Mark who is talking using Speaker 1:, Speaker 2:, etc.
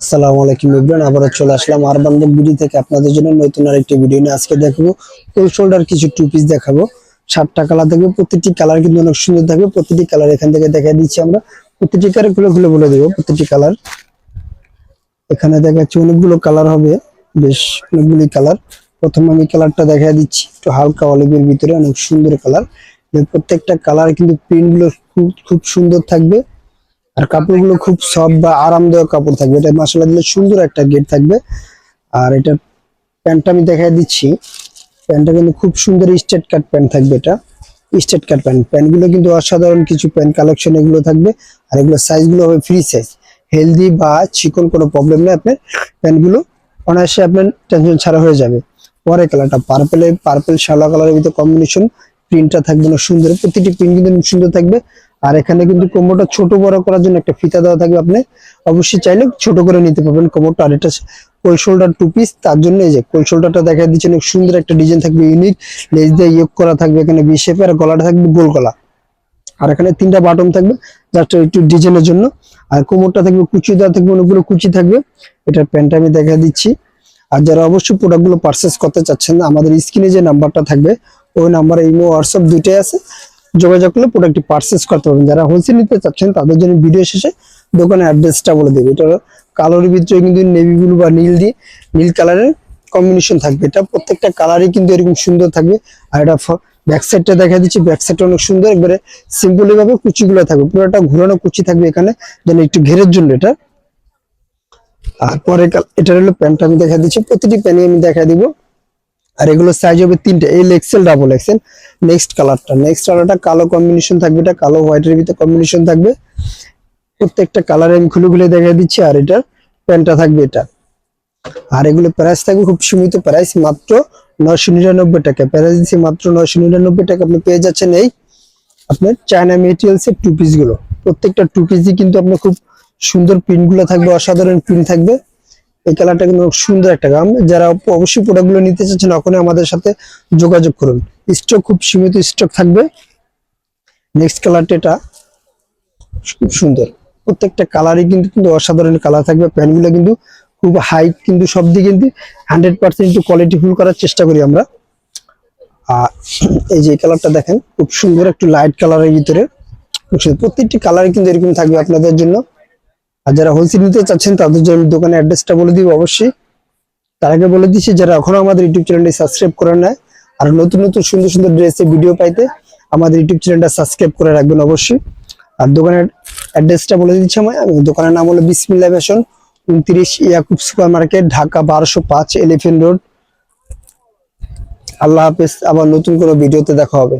Speaker 1: আসসালামু আলাইকুম ইব্রান আবারও চলে আসলাম আরবান বুক বিডি থেকে আপনাদের জন্য নতুন আরেকটি ভিডিও নিয়ে। আজকে দেখাবো ফুল শোল্ডার কিছু টু পিস দেখাবো। সাতটা কালার থাকবে প্রতিটি কালার কিন্তু অনেক সুন্দর থাকবে। প্রতিটি কালার এখান থেকে দেখা দিচ্ছি আমরা। প্রতিটি কালার খুলে খুলে বলে দেবো, প্রতিটি কালার এখানে দেখা যাচ্ছে অনেকগুলো কালার হবে, বেশ অনেকগুলি কালার প্রথম আমি কালারটা দেখা দিচ্ছি, একটু হালকা অলিভের ভিতরে অনেক সুন্দর কালার প্রত্যেকটা কালার কিন্তু প্রিন্টগুলো খুব খুব সুন্দর থাকবে। আর কাপড়গুলো খুব সফট বা আরামদায়ক কাপড় থাকবে। এটা মশলা দিলে সুন্দর একটা গেট থাকবে। আর এটা প্যান্টটা আমি দেখাই দিচ্ছি। প্যান্টটা কিন্তু খুব সুন্দর স্টেট কাট প্যান্ট থাকবে এটা। Straight cut pant. প্যান্টগুলো কিন্তু অসাধারণ কিছু প্যান্ট কালেকশন এগুলো থাকবে। আর এগুলো সাইজগুলো হবে ফ্রি সাইজ। হেলদি বা চিকন কোনো প্রবলেম নেই আপনার। প্যান্টগুলো অনায়াসে আপনার টেনশন ছাড়া হয়ে যাবে। পরে কালারটা পার্পেলের পার্পেল সাদা কালারের ভিতরে কম্বিনেশন প্রিন্টটা থাকবে না সুন্দর। প্রতিটি প্রিন্ট কিন্তু সুন্দর থাকবে। আর এখানে কিন্তু কোমরটা ছোট বড় করার জন্য একটা ফিতা দেওয়া থাকবে আপনি। অবশ্যই চাইলে ছোট করে নিতে পারবেন কোমরটা। আর এটা কোল শোল্ডার টু পিস তার জন্য এই যে কোল শোল্ডারটা দেখা দিচ্ছে, অনেক সুন্দর একটা ডিজাইন থাকবে ইউনিক লেজ দিয়ে ইয়োগ করা থাকবে এখানে বি শেপের আর গলাটা থাকবে গোল গলা। আর এখানে তিনটা বাটন থাকবে জাস্ট একটু ডিজাইনের জন্য। আর কোমরটা থাকবে, কুচি দেওয়া থাকবে, অনেকগুলো কুচি থাকবে। এটার প্যান্টটা আমি দেখা দিচ্ছি। আর যারা অবশ্যই প্রোডাক্টগুলো পারচেস করতে চাচ্ছেন, আমাদের স্ক্রিনে যে নাম্বারটা থাকবে, ওই নাম্বারে ইমো হোয়াটসঅ্যাপ দুইটাই আছে। যোগাযোগ করলে প্রোডাক্টটি পারচেস করতে পারবেন। যারা হোলসেল নিতে চাচ্ছেন, তাদের জন্য ভিডিও শেষে দোকানের অ্যাড্রেসটা বলে দেবে। এটা কালোর ভিতরে কিন্তু নেভি ব্লু বা নীল দিয়ে নীল কালারের কম্বিনেশন থাকবে। এটা প্রত্যেকটা কালারই কিন্তু এরকম সুন্দর থাকবে। আর এটা ব্যাক সাইডটা দেখা দিচ্ছি। ব্যাক সাইডটা অনেক সুন্দর। একবারে সিম্পলি ভাবে কুচিগুলো থাকবে। পুরোটা ঘুরানো কুচি থাকবে এখানে। যেন একটু ঘেরের জন্য এটা। আর পরে এটা হলো প্যান্টটা আমি দেখা দিচ্ছি। প্রতিটি প্যানে আমি দেখা দিব। আর এগুলো সাইজ হবে তিনটে। L XL double XL next কালারটা নেক্সট কালারটা কালো কম্বিনেশন থাকবে। এটা কালো হোয়াইটের ভিতরে কম্বিনেশন থাকবে। প্রত্যেকটা কালার আমি খুলে খুলে দেখা দিচ্ছি। আর এটার প্যান্টটা থাকবে এটা। আর এগুলো প্রাইস থাকবে খুব সীমিত প্রাইস মাত্র নয়শো নিরানব্বই টাকা। প্রাইস দিচ্ছি মাত্র নয়শো নিরানব্বই টাকা। আপনি পেয়ে যাচ্ছেন এই আপনার চায়না মেটেরিয়ালস এর টু পিসগুলো। প্রত্যেকটা টু পিসই কিন্তু আপনার খুব সুন্দর প্রিন্টগুলো থাকবে। অসাধারণ প্রিন্ট থাকবে। এই কালারটা কিন্তু সুন্দর একটা গাম। যারা অবশ্যই প্রোডাক্টগুলো নিতে চাচ্ছেন ওখানে আমাদের সাথে যোগাযোগ করুন। স্টক খুব সীমিত স্টক থাকবে। নেক্সট কালারটা এটা খুব সুন্দর। প্রত্যেকটা কালারই কিন্তু কিন্তু অসাধারণ কালার থাকবে। প্যান্টগুলো কিন্তু খুব হাই কিন্তু সব দিকে কিন্তু হান্ড্রেড পার্সেন্ট কোয়ালিটি ফুল করার চেষ্টা করি আমরা। আর এই যে কালারটা দেখেন, খুব সুন্দর একটু লাইট কালারের ভিতরে। প্রত্যেকটি কালারই কিন্তু এরকম থাকবে আপনাদের জন্য। আর যারা হোলসেল নিতে চাচ্ছেন, তাদের জন্য দোকানের অ্যাড্রেসটা বলে দিব অবশ্যই। তার আগে বলে দিচ্ছি, যারা এখনও আমাদের ইউটিউব চ্যানেলটি সাবস্ক্রাইব করে নেয় আর নতুন নতুন সুন্দর সুন্দর ড্রেসের ভিডিও পাইতে আমাদের ইউটিউব চ্যানেলটা সাবস্ক্রাইব করে রাখবেন অবশ্যই। আর দোকানের অ্যাড্রেসটা বলে দিচ্ছি আমি দোকানের নাম হলো বিসমিল্লা ফ্যাশন, উনত্রিশ ইয়াকুব সুপার মার্কেট, ঢাকা বারোশো পাঁচ এলিফেন্ট রোড আল্লাহ হাফেজ, আবার নতুন কোনো ভিডিওতে দেখা হবে।